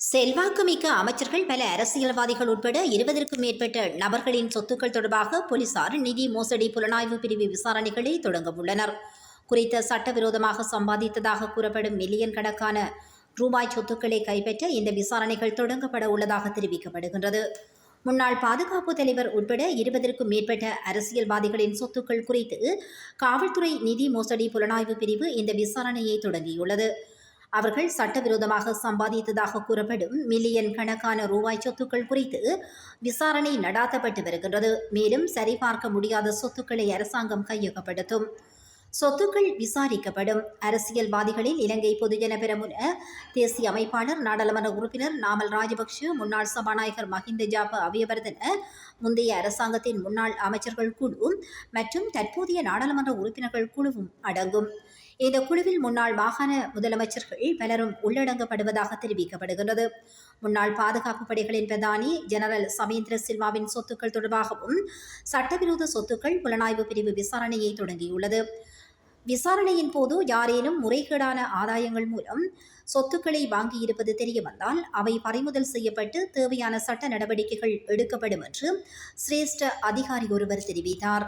செல்வாக்குமிக்க அமைச்சர்கள் பல அரசியல்வாதிகள் உட்பட இருபதற்கும் மேற்பட்ட நபர்களின் சொத்துக்கள் தொடர்பாக போலீசார் நிதி மோசடி புலனாய்வு பிரிவு விசாரணைகளை தொடங்க உள்ளனர். குறித்த சட்டவிரோதமாக சம்பாதித்ததாக கூறப்படும் மில்லியன் கணக்கான ரூபாய் சொத்துக்களை கைப்பற்ற இந்த விசாரணைகள் தொடங்கப்பட உள்ளதாக தெரிவிக்கப்படுகின்றது. முன்னாள் பாதுகாப்பு தலைவர் உட்பட இருபதற்கும் மேற்பட்ட அரசியல்வாதிகளின் சொத்துக்கள் குறித்து காவல்துறை நிதி மோசடி புலனாய்வு பிரிவு இந்த விசாரணையை தொடங்கியுள்ளது. அவர்கள் சட்டவிரோதமாக சம்பாதித்ததாக கூறப்படும் மில்லியன் கணக்கான ரூபாய் சொத்துக்கள் குறித்து விசாரணை நடாத்தப்பட்டு வருகின்றது. மேலும் சரிபார்க்க முடியாத சொத்துக்களை அரசாங்கம் கையகப்படுத்தும். சொத்துக்கள் விசாரிக்கப்படும். அரசியல்வாதிகளில் இலங்கை பொதுஜன பெரமுன தேசிய அமைப்பாளர் நாடாளுமன்ற உறுப்பினர் நாமல் ராஜபக்ஷ முன்னாள் சபாநாயகர் மஹிந்த ஜாப அவியவர்தன முந்தைய அரசாங்கத்தின் முன்னாள் அமைச்சர்கள் குழு மற்றும் தற்போதைய நாடாளுமன்ற உறுப்பினர்கள் குழுவும் அடங்கும். இந்த குழுவில் முன்னாள் மாகாண முதலமைச்சர்கள் பலரும் உள்ளடங்கப்படுவதாக தெரிவிக்கப்படுகிறது முன்னாள் பாதுகாப்பு படைகளின் பிரதானி ஜெனரல் சமேந்திர சில்வாவின் சொத்துக்கள் தொடர்பாகவும் சட்டவிரோத சொத்துக்கள் புலனாய்வு பிரிவு விசாரணையை தொடங்கியுள்ளது. விசாரணையின் போது யாரேனும் முறைகேடான ஆதாயங்கள் மூலம் சொத்துக்களை வாங்கியிருப்பது தெரியவந்தால் அவை பறிமுதல் செய்யப்பட்டு தேவையான சட்ட நடவடிக்கைகள் எடுக்கப்படும் என்று சிரேஷ்ட அதிகாரி ஒருவர் தெரிவித்தார்.